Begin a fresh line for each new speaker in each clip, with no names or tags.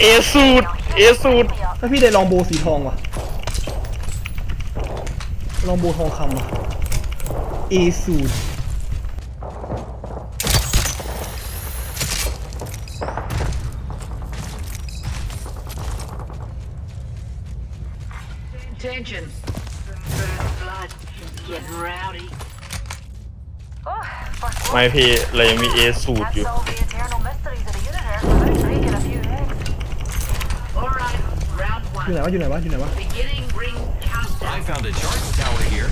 เอสูดเอสูด
ถ้าพี่ได้ลองโบสีทองว่ะลองโบทองคำว่ะเอสูด
Attention. Burn blood. Get rowdy.
ไม่พี่เรายังมีเอสูดอยู่
Solve the eternal mysteries of the universe without breaking a few eggs.
All right. Round
อยู่ไหน
one.
วะอยู่ไหนวะอยู่ไหนวะ
Beginning ring
I
countdown.
found a charge tower here.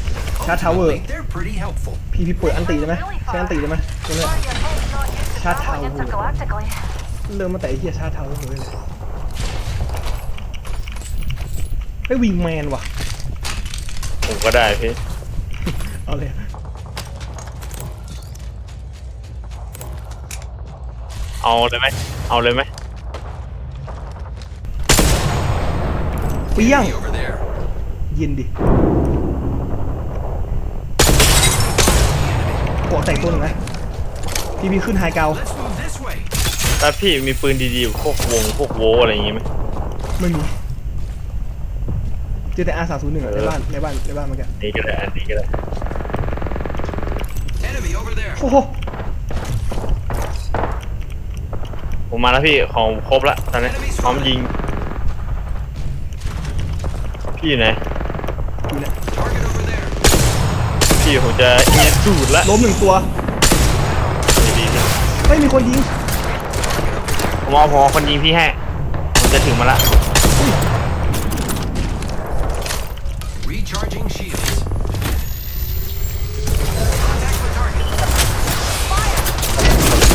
Charge tower.
Ultimately, They're pretty helpful.
พี่พี่เปิดอันตีได้ไหมใช้อันตีได้ไหมตรงเนี้ย
Why your head's not used to
Shut
traveling
up.
intergalactically.
เริ่มมาแต่ไอ้เหี้ยชาเท้าเลยเลยไอ้วิงแมนว่ะ
ผมก็ได้พี่
เอาเลย
เอาเลยไหมเอาเลยไหม
เปี้ยง
Enemy over there.
เย็นดิเกาะแตกตัวหนึ่งนะพี่พี่ขึ้นไฮเกา
Let's move this way.
ถ้าพี่มีปืนดีๆพวกวงพวกโวอะไรอย่างงี้ไหม
ไม่มีเจอแต่อาสามศูนย์หนึ่ง
เอ
ใน
อ
บ้านในบ้านในบ้านเมื่อกี้
นี่ก็ได้อันนี้ก็ได้
Enemy over there.
โอ้โห
ผมมาแล้วพี่ของครบละตอนนี้พร้อมยิง พี่อยู่ไหน
อยู่เนี่ย
Target over there.
พี่ผมจะเอสูดละ
ล้มหนึ่งตัว
ดีๆนะ
ไม่มีคนยิง
ผมเอาผมเอาคนยิงพี่ให้ผมจะถึงมาละ
Recharging shields. Contact the target.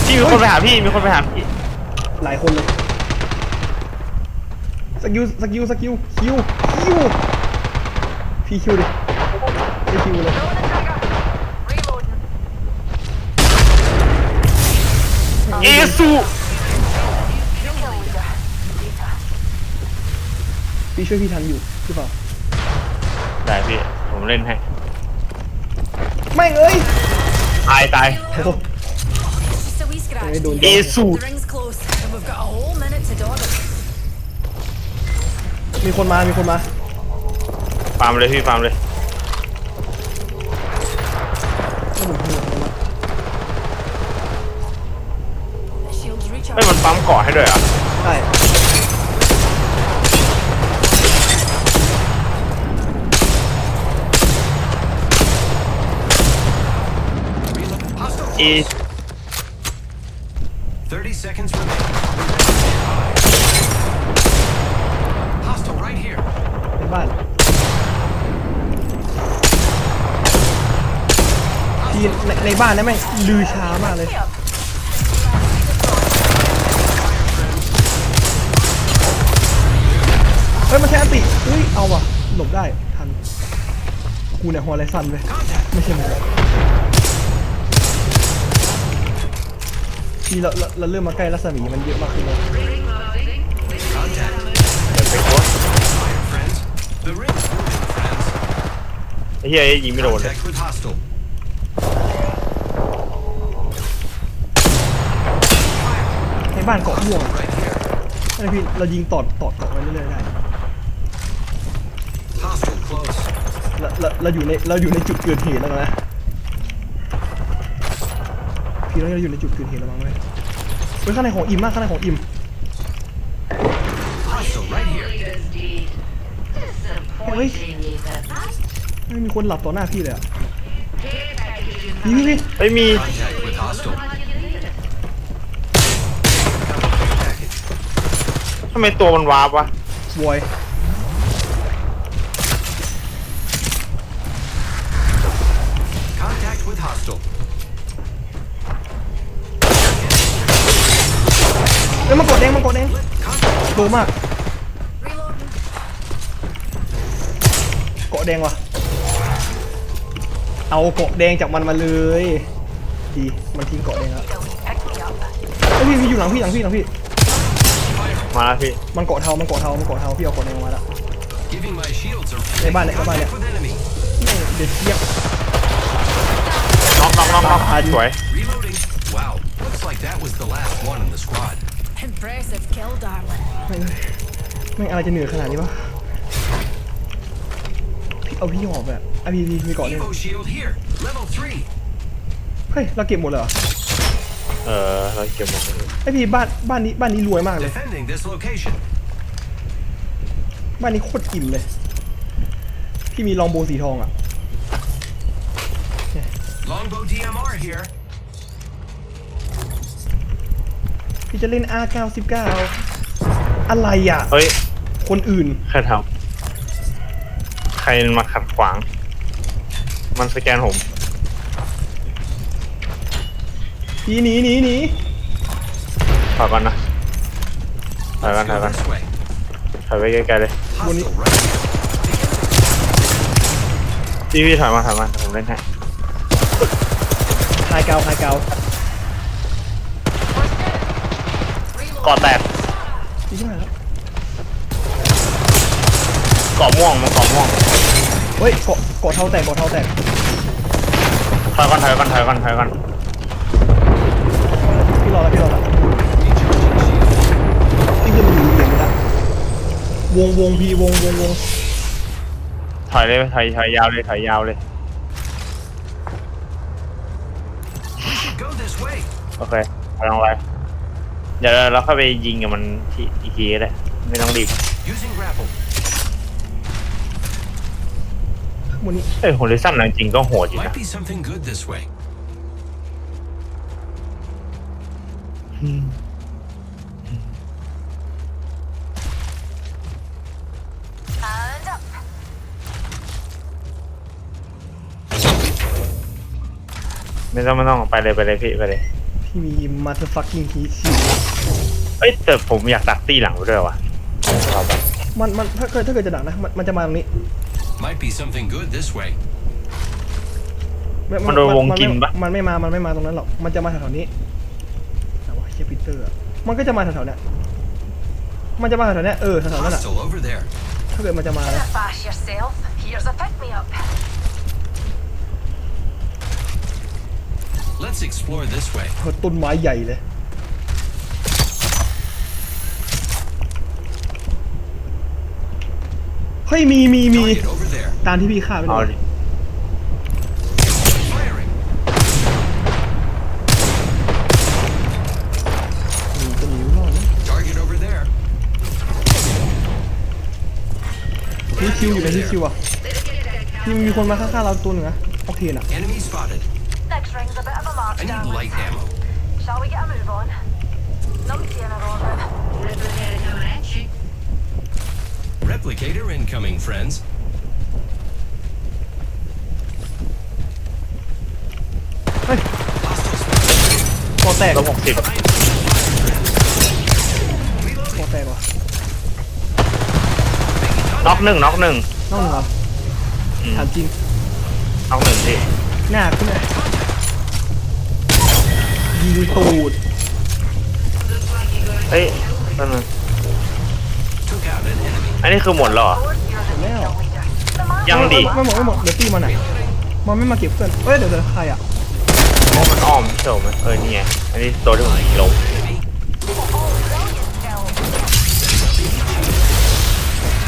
พี่มีคนไปหาพี่มีคนไปหาพี่
หลายคนเลยสกิลสกิลสกิลคิว คิวพี่คิวดิพี่คิวเลย
Pulling the trigger. Reloading.
เอสู
Kill leader. Data.
พี่ช่วยพี่ทันอยู่หรือเปล่า
ได้พี่ ผมเล่นให้
ไม่งเอ้ย
ตายตาย
โอ้โห
Just a wee scratch.
Hey, don't-
dear.
Eh, so-
The ring's
มีคนมา มีคนมา
ฟาร์มเลยพี่ฟาร์มเลย
แล้วผมหัวมันมา
The shield's
ไม่
recharged.
มันปั๊มเกาะให้ด้วยเหรอะ
ใช่
Reload. Hostile.
เอ
30 seconds remaining. Hostile right here.
ใน บ้านพี่ในในบ้านนี่แม่งลือช้ามากเลย เฮ้ยมันใช้อติเฮ้ยเอาว่ะหลบได้ทัน กูเนี่ยฮอลไลซันเลยไม่ใช่มึงพี่เราเราเราเริ่มมาใกล้รัศมีมันเยอะมากขึ้นเลย
ไอ้เฮียยิงไม่โดนเลย
Contact with hostile.
ในบ้านเกาะม่วง
Right here.
อะไรพี่เรายิงตอดตอดเกาะไว้เรื่อยๆได้
Hostile close.
เราเราเราอยู่ในเราอยู่ในจุดเกิดเหตุแล้วนะพี่เราอยู่ในจุดเกิดเหตุแล้วมั้งไหมเฮ้ยข้างในของอิมมากข้างในของอิม คนหลับต่อหน้าพี่เลยอะ
Care package in
พี่พี่พี่
เฮ้ยมี
Contact with hostile. Package.
ทำไมตัวมันวาร์ปวะ
วอย
Contact with hostile.
เอ้ยมันกดแดงมันกดแดง
Contact.
โดมาก
Reloading.
เกาะแดงว่ะ เอาเกาะแดงจากมันมาเลย ดีมันทิ้งเกาะแดงแล้ว
Pick me up.
เอ้ยพี่พี่อยู่หลังพี่หลังพี่หลังพี่
มาแล้วพี่
มันเกาะเทามันเกาะเทามันเกาะเทาพี่เอาเกาะแดงออกมาแล้ว
Giving my shields a
Hey, bye,
Making
bye, bye.
contact with enemy.
แม่งเด็ดเทียบ
น็อกน็อกน็อกน็อกสวย
Reloading. Wow. Looks like that was the last one in the squad.
Impressive kill, darling.
ไม่งไม่งอะไรจะเหนื่อยขนาดนี้วะพี่ เอาพี่หอบแบบอะพี่พี่มีเกาะเนี่ย
Evo shield here. Level 3.
เฮ้ยเราเก็บหมดเลยเหรอ
เออเราเก็บหมดเลย
ไอพี่บ้านบ้านนี้บ้านนี้รวยมากเลย
Defending this location.
บ้านนี้โคตรอิ่มเลย พี่มีลองโบสีทองอะ
Longbow DMR here.
พี่จะเล่น R99 อะไรอะ
เฮ้ย
คนอื่น
ใครทำใค รมาขัดขวาง มันสแกนผม
หนีหนีหนีหนี
ถอยก่อนนะถอยก่อน
Let's
ถอย
go
ก่อน
this way.
ถอยไปไกลๆเลย
Hostile right here.
พี่พี่ถอยมาถอยมาผมเล่นให้
คายเกาคายเกา
เกาะแตก
พี่ช่วยแล้ว
เกาะม่วงมันเกาะม่วง
เฮ้ยเกาะเกาะเท้าแตกเกาะเท้าแตก
ถอยก่อนถอยก่อนถอยก่อนถอยก่อน
พี่รอแล้วพี่รอแล้ว
Recharging shield.
พี่ขึ้นมาอยู่เหรียญไม่ได้วงวงพี่วงวงวง
ถอยเลยถอยถอยยาวเลยถอยยาวเลย
We should go this way.
โอเคกำลังไว้เดี๋ยวเราเข้าไปยิงกับมันที่อีกทีก็ได้ไม่ต้องรีบ
Using grapple.
ข้างบนนี้
เอ้ยโฮลิซันจริงๆก็โหดอยู่นะ
Might be something good this way.
And up.
ไม่ต้องไม่ต้องไปเลยไปเลยพี่ไปเลย
พี่มีมาเธอฟักกิ้งทีชิว
เอ้ยแต่ผมอยากดักตีหลังไปด้วยว่ะเอาไป
มันมันถ้าเกิดถ้าเกิดจะดักนะมันมันจะมาตรงนี้
Might be something good this way.
ไมั
นโดนวงกินปะ
มันไม่มา มันไม่มาตรงนั้นหรอก มันจะมาแถวๆนี้แต่ว่าเฮียปีเตอร์อะมันก็จะมาแถวๆเนี้ยมันจะมาแถวๆเนี้ยเออแถวๆนั้นอะ
Hostile over there.
ถ้าเกิดมันจะมานะ
Bash yourself. Here's a pick me up.
Let's explore this way.
เออต้นไม้ใหญ่เลย เฮ้ย มีมีมี
Target over there.
ตามที่พี่ฆ่าไปเล
เอา
ย
ดิ
Firing.
มีจะหนีรอดนะ
Target over there.
ที่คิวอยู่ในที่คิวอะที่มีคนมาฆ่าๆเราตัวหนึ่งนะโอเคน่ะ
Enemy spotted.
Next ring's a bit of a march
I need
down.
light ammo.
Shall we get a move on? Numpty in a orbit.
Replicator coming at you.
Replicator incoming, friends.
เฮ้ย
Hostile spotted.
กอแตก
ลบหกสิบ
กอแตกว่ะ
น็อกหนึ่งน็อกหนึ่ง
น้องหนึ่งเหรอ
อืม
ถามจริง
น็อกหนึ่งพี่
หน้าขึ้นเลยยิงตูด
เฮ้ยนั่นนึง
Took out an enemy.
อันนี้คือหมดแล้วเหรอ
You're the
Now.
kill leader. The man
ยังดิ
ไม่หมดไม่หมดเดี๋ยวตีมันอะมันไม่มาเก็บเพื่อนเอ้ยเดี๋ยวเดี๋ยวใครอะ
พราะมันอ้อมเฉยไหมเออนี่ไงอันนี้ตัวที่ผมลง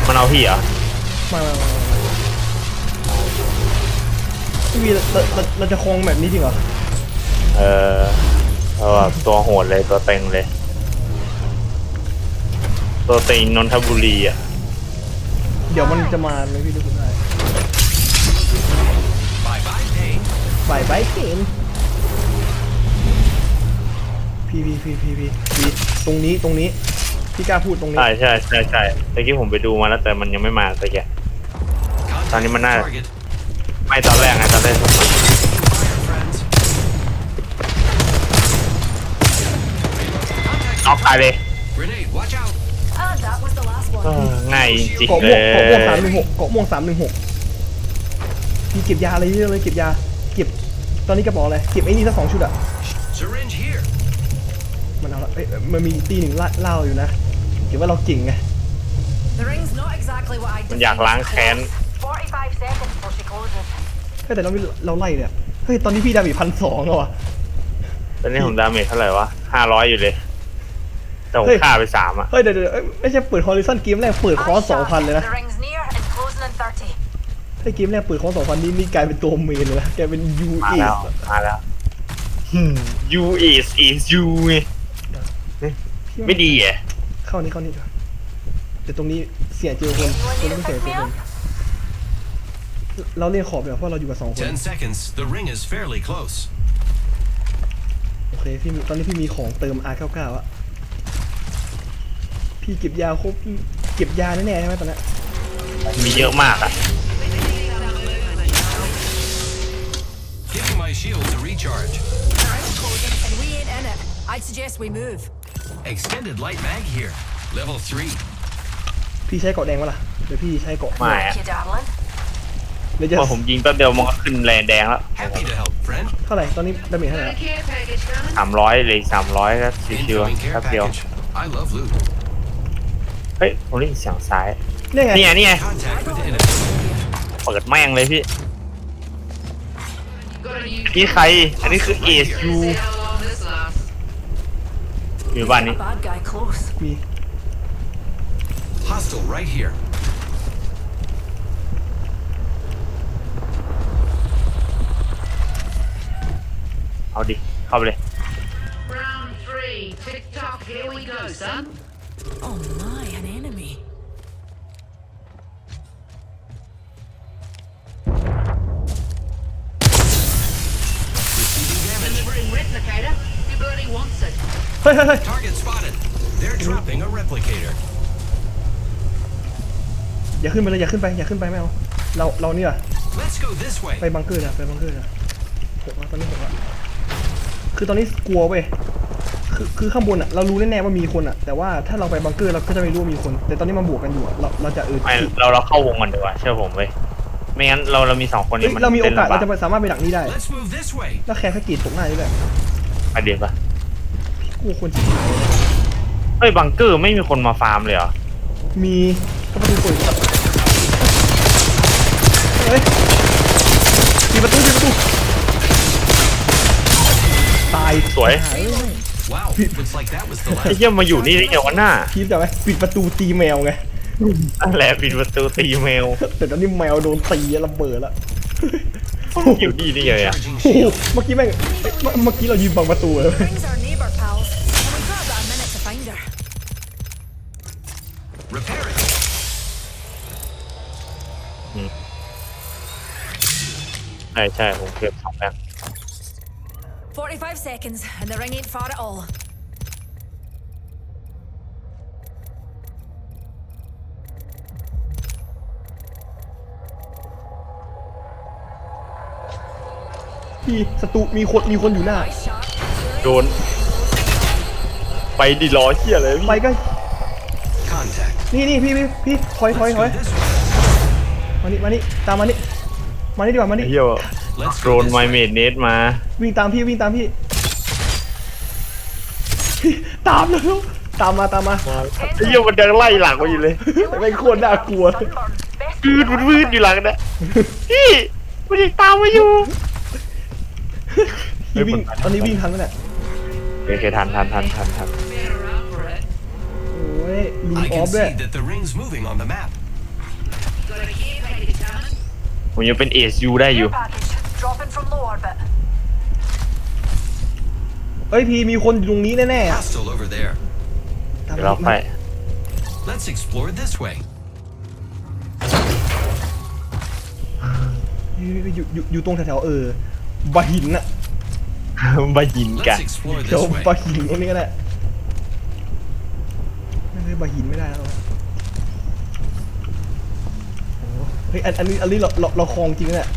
มันเอาพี่เหรอ
มามามามาพี่วีเราเราเราจะคงแบบนี้จริงเหรอ
เออเพราะว่าตัวโหดเลยตัวเต็งเลย ตัวเต็งนนทบุรีอะ
เดี๋ยวมันจะมาเลยพี่รู้สึกได้บายบายเกม พี่พี่พี่พี่พี่พี่ตรงนี้ตรงนี้พี่กล้าพูดตรงนี้
ใช่ใช่ใช่ใช่ตะกี้ผมไปดูมาแล้วแต่มันยังไม่มาตะกี้
Contact
Tani mana?
target.
ไม่ตอนแรกไงตอนแรกผม
Fire, friends.
น็อกตายเลย
Grenade, watch out.
And that was the last
เอ
one.
อง่ายจริง
เกาะ
ๆเล
ม่วงเกาะม่วงสามหนึ่งห
ย
กเกาะม่วงสามหนึ่งหกพี่เก็บยาอะไรเยอะเลยเก็บยา เก็บ ตอนนี้กระบอกอะไร เก็บไอ้นี่สักสองชุดอะ
Syringe here.
มันเอาละเอ้ยมันมีตีหนึ่งล่าเล่าอยู่นะเก็บว่าเราเก่งไง
The ring's not exactly what I
มันอยากล้างแค้น
45 seconds before she closes.
เฮ้ยแต่เราไม่เราไล่เนี่ยเฮ้ยตอนนี้พี่ดาบีพันสองแล้วอะ
ตอนนี้ผมดาเมจเท่าไหร่วะห้าร้อยอยู่เลย แต่ผม
เฮ้ย
ฆ่าไปสามอะ
เฮ้ยเดี๋ยวเดี๋ยวเอ้ยไม่ใช่เปิดฮอริซอนเกมแรกเปิดคอร์สสองพันเลยนะ
The ring's near and closing in 30.
ถ้าเกมแรกเปิดคอร์สสองพันนี่นี่กลายเป็นตัวเมนเลยนะกลายเป็นยู
มา
เอ
แล้ว มาแล้ว you is is you ไง ไม่ดีอะ
เข้านี่เข้านี่ดีกว่าแต่ตรงนี้เสียเจอคนตรงนี้ไม่เสียเจอคนเราเล่นขอบเดี๋ยวเพราะเราอยู่กับสองคน
Ten seconds. The ring is fairly close.
โอเคพี่มีตอนนี้พี่มีของเติม R99 อะพี่เก็บยาครบเก็บยาแน่ๆใช่ไหมตอนนี้
มีเยอะมากอะ
Giving my shield to recharge.
The ring's closing and we ain't in it. I'd suggest we move.
Extended light mag here. Level three.
พี่ใช้เกาะแดงวะล่ะเดี๋ยวพี่ใช้เกาะ
ไม่อะ
You darling.
เดี๋ยวจะ
พอผมยิงแป๊บเดียวมันก็ขึ้นแรงแดงแล้ว
Happy to help, friend.
เท่าไหร่ตอนนี้ดาเมจเท่าไหร่
Got a
อะ
care package coming.
สามร้อยเลยสามร้อยก็ชิว
Incoming
ๆ
care
แป๊บเดียว
package. I love loot.
เฮ้ยผมได้ยินเสียงซ้าย
เนี่ยไง
นี่ไงนี่ไง
Contact with the enemy.
เปิดแม่งเลยพี่
Got a new
นี่ใคร อันนี้คือเอสยู
See how long this lasts.
อยู่บ้าน
A
นี้
bad guy close.
มี
Hostile right here.
เอาดิ เข้าไปเลย
Round three. Tick tock. Here we go, son.
Oh my, an enemy.
Receiving damage.
Delivering replicator. He bloody wants it.
เฮ้ยเฮ้ยเฮ้ย
Target spotted. They're dropping a replicator.
อย่าขึ้นไปเลยอย่าขึ้นไปอย่าขึ้นไปไม่เอาเราเรานี่ว่ะ
Let's go this way.
ไปบังเกอร์นะไปบังเกอร์นะหกแล้วตอนนี้หกแล้วคือตอนนี้กลัวเว้ยคือคือข้างบนอะเรารู้แน่ๆว่ามีคนอะแต่ว่าถ้าเราไปบังเกอร์เราก็จะไม่รู้ว่ามีคน แต่ตอนนี้มันบวกกันอยู่อะเราเราจะเออ
ไม่เราเราเข้าวงกันดีกว่าเชื่อผมเว้ยไม่งั้นเราเรามีสองคน
เฮ้
นี้
ย
มัน
เรามีโอกาส
ล่น
เรา
ลำบ
จะไปสามารถไปดักนี้ได้
Let's move this way.
แล้วแค่แค่กรีดตกหน้านี่แหละ
ไปเดี๋ยวปะ
กลัวคนจี
เฮ้ยบังเกอร์ไม่มีคนมาฟาร์มเลยเหรอ
มีก็ประตูเปิดอยู่เฮ้ยปิดประตูปิดประตูตาย
สวย
หายเลย
Wow. Looks like that was the
ไอ้
last.
เหี้ยมาอยู่นี่ได้ไงวะหน้า
พีทจะไหมปิดประตูตีแมวไง
นั่นแหละปิดประตูตีเมล
แต่ตอนนี้แมวโดนตีระเบิดแล้ว
อยู่ดีนี่เลยอะ
Charging
โอ้โห
shield.
เมื่อกี้แม่งเมื่อเมื่อกี้เรายืนบังประตูเลย
Ring's our neighbour, pals. And we've got about a minute to find her.
Repair it.
ใช่ใช่ผมเก็บสองแล้ว
45 seconds, and the ring ain't far at all.
พี่ศัตรูมีคนมีคนอยู่หน้า
Nice shot.
โดน ไปดิล้อเหี้ยเลยพี่
ไปก็
Contact.
นี่นี่พี่พี่พี่ถอยถอย
Let's
ถอย
go this way.
มานี่มานี่ตามมานี่มานี่ดีกว่ามานี่
ไอ้เหี้ย
Let's
โด
go
น
this
ไม
way.
เมดเนสมา
วิ่งตามพี่วิ่งตามพี่พี่ตามแล้วตามมาตามมา
ไอ้เหี้ยมันยังไล่หลังมาอยู่เลย
แต่เป็นคนน่ากลัว
Sunburn. Best
วืดวืดวืดอยู่หลังนะพี่มันยังตามมาอยู่
พี่วิ่งตอนนี้วิ่งทันไหมเนี่ย
โอเคทันทันทันทันทัน
Better up for it.
โอ้ยลุม
I
ออ
can
ฟด้วย
see that the ring's moving on the map.
Got a care package coming.
ผมยังเป็นเอสยูได้อยู่
Care package. Dropping from low orbit.
เอ้ยพี่มีคนอยู่ตรงนี้แน่ๆอะ
Hostile over there.
ตาม
เดี๋ยวเรา
มา
ไป
Let's explore this way.
อยู่อยู่อยู่ตรงแถวๆเออบะหินอะ
บาหินกัน
Let's explore
เดี๋ยว
this way.
บะหินตรงนี้ก็ได้ไม่ใช่บะหินไม่ได้แล้วหรอโอ้เฮ้ยอันอันนี้อันนี้เราเราเราคลองจริงนะเนี่ย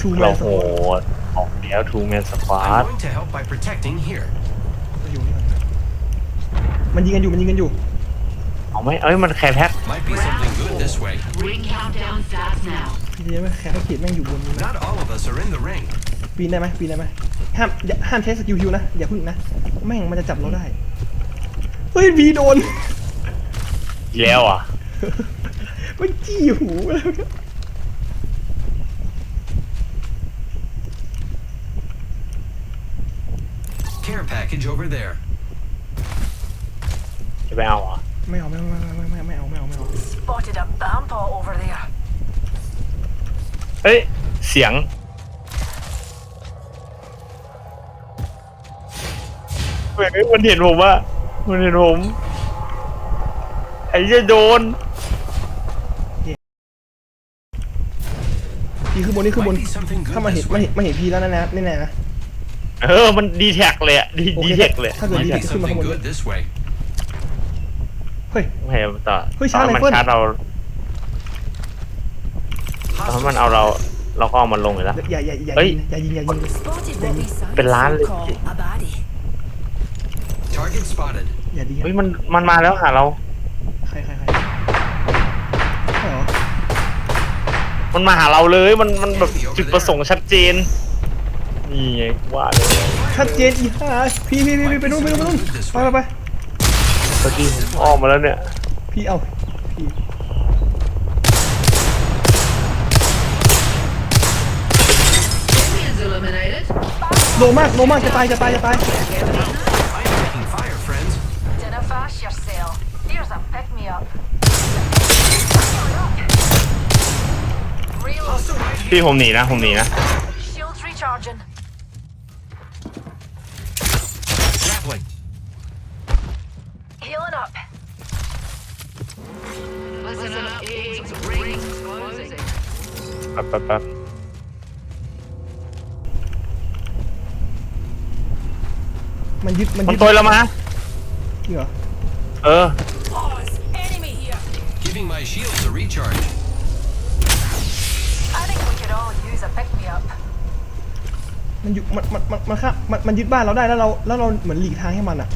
ทูแม
เรา
นส
โห
ปอร์ต
ดออกแล้วทูแมนสควอ
I'm
ต
going to help by protecting here.
อยู่นี่ก่อนมันยิงกันอยู่มันยิงกันอยู่
เอาไหมเอ้ยมันแคร์แพ็ค
Might be something good this way.
Ring countdown starts now.
พี่จะไม่แค่ขีดแม่งอยู่บนนี้นะ
Not all of us are in the ring.
ปีนได้ไหมปีนได้ไหม ห้ามอย่าห้ามใช้สกิลฮิวนะ อย่าพึ่งนะ แม่งมันจะจับเราได้ เฮ้ยวีโดน
อีกแล้วอะ
มันจี้หูแล้ว
Care package over there.
ไปเอาเหรอะ
ไม่เอาไม่เอาไม่เอาไม่เอาไม่เอาไม่เอาไม่เอา
Spotted a bampa over there.
เฮ้ย เสียง เฮ้ยมันเห็นผมว่า มันเห็นผม ไอ้เจะโดน
พี่ขึ้นบนนี่ขึ้นบน
Might be something good
ถ้ามาเห็น
this
มา
way.
เห็นมาเห็นพี่แล้วนะนะแน่ๆนะ
เออ มันดีแท็กเลยอะดี
โอเค
ดีแท็กเลย
ถ้าเกิด
Might
ดี
be
แท็กขึ้นมาข้าง
something
บน
good this way.
เฮ้ย
ไม่ให้มันต่อ
เฮ้ยชาร์จ
ตอนมัน
ไรเฟิล
ชาร์จเราตอนมันเอาเรา เราก็เอามันลงอยู่แล้ว
อย่าอย่าอย่า
เฮ้ย
ยิงอย่ายิงอย่ายิง
Spotted what we science
Bên lá lên
call
chị.
a baddie.
Target spotted.
อย่ายิง
เฮ้ยมันมันมาแล้วหาเรา
ใครใครใครใช่เหรอ
มันมาหาเราเลยมันมันแบบจุดประสงค์ชัดเจนนี่ไงว่าเลย
ชัดเจนอีห่าพี่พี่พี่พี่ไปนู่นไปนู่นไปนู่นไปไปไป
ตอนนี้ผมอ้อมมาแล้วเนี่ย
พี่เอาพี่
Minions eliminated.
โลมากโลมากจะตายจะตายจะตาย
a pick me up. Reload.
Hostile right here.
พี่ผมหนีนะ ผมหนีนะ
Shields recharging.
Grappling.
Healing up.
Listen up, kids. Rings closing.
แป๊บแป๊บแป๊บ
มันยึดมัน
มัน
ยึด
ตัวเรามา
จริงเหรอ
เออ
my shields a recharge.
I think we could all use a pick me up.
มันอยู่มันมันมันมันฆ่ามันมันยึดบ้านเราได้แล้วเราแล้วเราเหมือนหลีกทางให้มันอะ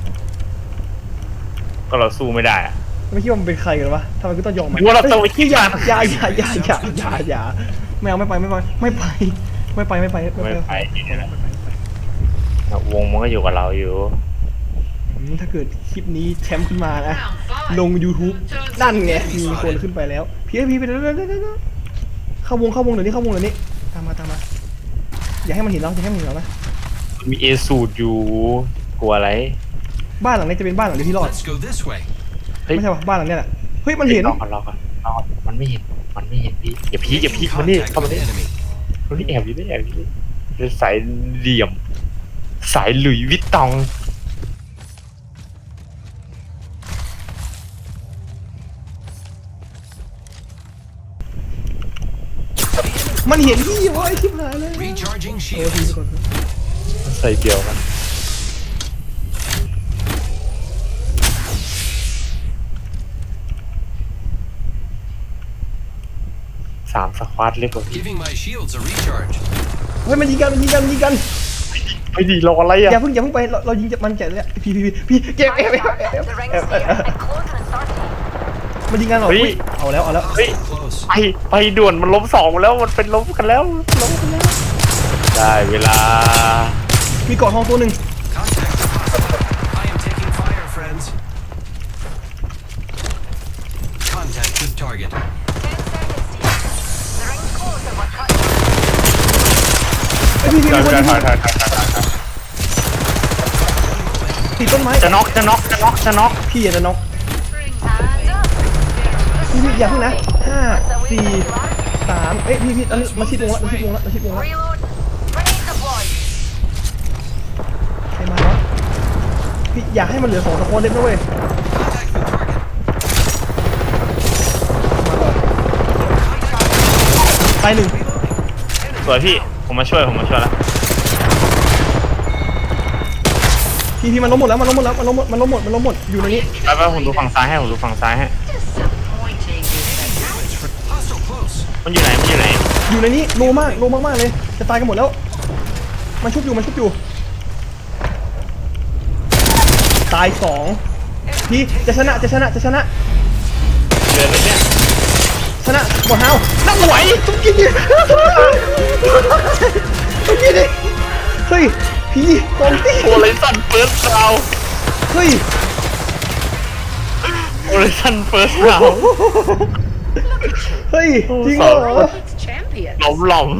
ก็เราสู้ไม่ได้อะ
ไม่คิดว่ามันเป็นใครกันวะทำไมกูต้องยอมมัน
หรือว่าเราต้องไป
ฮ้ย
ขี้
อย่า
มัน
อย่าอย่าอย่าอย่าอย่าอย่าไม่เอาไม่ไปไม่ไปไม่ไปไม่ไปไม่ไป
ไม่ไป
ไม่ไป
วงมันก็อยู่กับเราอยู่
อืมถ้าเกิดคลิปนี้แชมป์ขึ้นมานะ
Round five.
ลง YouTube นั่นไงมีคนขึ้นไปแล้วพี่พี่ไปเร็วเร็วเร็วเร็วเร็วเข้าวงเข้าวงเดี๋ยวนี้เข้าวงเดี๋ยวนี้ตามมาตามมาอย่าให้มันเห็นเราอย่าให้มันเห็นเรานะ
มีเอสูดอยู่กลัวอะไร
บ้านหลังนี้จะเป็นบ้านหลังเดียวที่รอด
Let's go this way.
เฮ้ย
ไม่ใช่ปะบ้านหลังเนี้ยแหละเฮ้ยมันเห็น
รอก่อนรอก่อนรอก่อนมันไม่เห็นมันไม่เห็นพี่อย่าพีอย่าพี
Making
มันนี่
contact
เข้ามา
with
นี่
enemy.
มันนี่แอบอยู่นี่แอบอยู่นี่เป็นสายเหลี่ยม สายหลุยส์วิตตอง
มันเห็นพี่วะไอ้ชิบหายเลย
Recharging
เออพี่
shields.
ก่อน
ใส่เดียวกันสามสควอตเล็กกว่าพี่
Giving my shields a recharge.
เฮ้ยมันยิงกันมันยิงกันมันยิงกัน
ไม่ดีรออะไร
อย่า
อะ
เพิ่งอย่าเพิ่งไปเราเรายิงจะมันแกะเลยพี่พี่พี่พี่เก็บเก็บเก็บเก็บ
The ring's
เก็บ
here. And closing and starting.
มันยิงกันเหรออุ๊ยเอาแล้วเอาแล้ว
เฮ้ย
Hostile close.
ไปไปด่วนมันล้มสองแล้วมันเป็นล้มกันแล้วล้มกันแล้วได้เวลา
มีเกาะทองตัวหนึ่ง
Contact with hostile. I am taking fire, friends. Contact with target.
Ten seconds to use. The ring's closed and we're cutting.
ไอยพี่พี่
ถ
มี
อย
คน
ถอย
ยิง
ถอยถอยถอยถอยถอย
ติดต้นไม้
จะน็อกจะน็อกจะน็อกจะน็อก
พี่อย่าจะน็อก
Rings
Hands up.
พี่พี่อย่าเพิ่งนะห้าสี่สามเอ้ยพี่พี่อันนี้มาชิดวงละมาชิดวงละมาชิดวงละ
Reload. Grenade deployed.
ใครมาวะพี่อยากให้มันเหลือสองตะโกนเล็บนะเว้ย
Contact with target.
ตายหนึ่ง
สวยพี่ ผมมาช่วย ผมมาช่วยแล้ว
พี่พี่มันล้มหมดแล้ว มันล้มหมดแล้ว มันล้มหมด มันล้มหมด มันล้มหมด อยู่ในนี้
แป๊บๆผมดูฝั่งซ้ายให้ ผมดูฝั่งซ้ายให้ มันอยู่ไหน มันอยู่ไหน
อยู่ในนี้โลมากโลมากๆเลย จะตายกันหมดแล้ว มันชุบอยู่มันชุบอยู่ ตายสองพี่จะชนะจะชนะจะชนะ
เดือนแล้วเนี่ย
ชนะหมดเฮานั่งไหวต้องกินดิต้องกินดิเฮ้ยพี่กองตี
โอเลสันเฟิร์สราว
เฮ้ย
โอเลสันเฟิร์สราว
เฮ้ย จริงเหรอ
It's champion.
หลอมหลอม